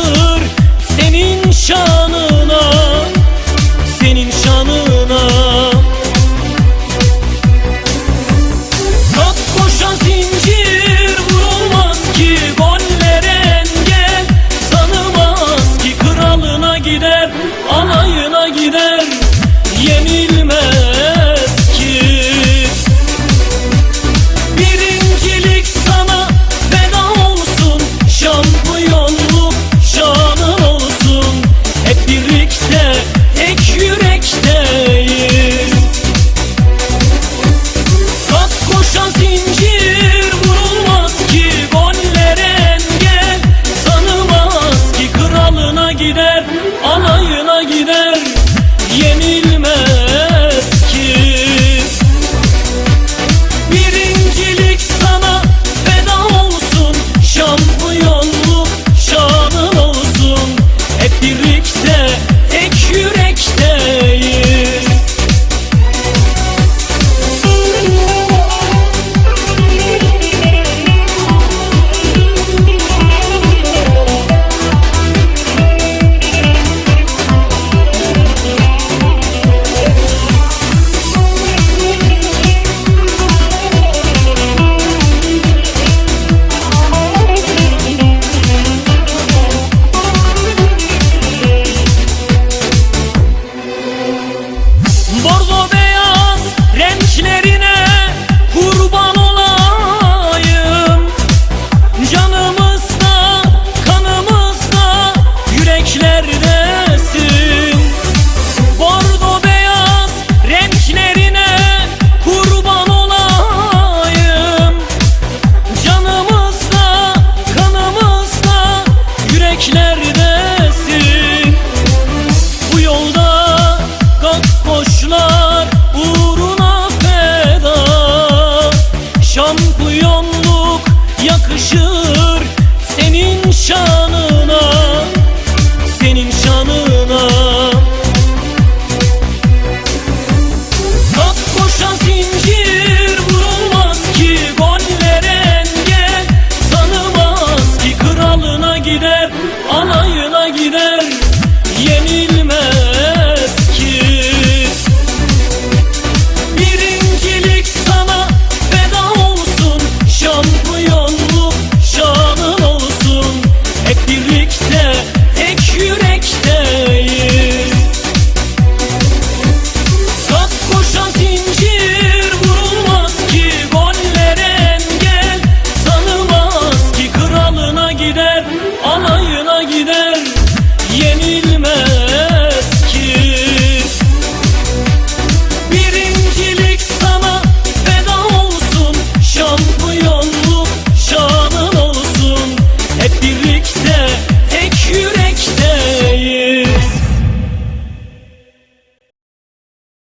kalır senin şanına Senin şanına. Tat koşan zincir vurulmaz ki gollere engel Tanımaz ki kralına gider, anayına gider Yemin gider.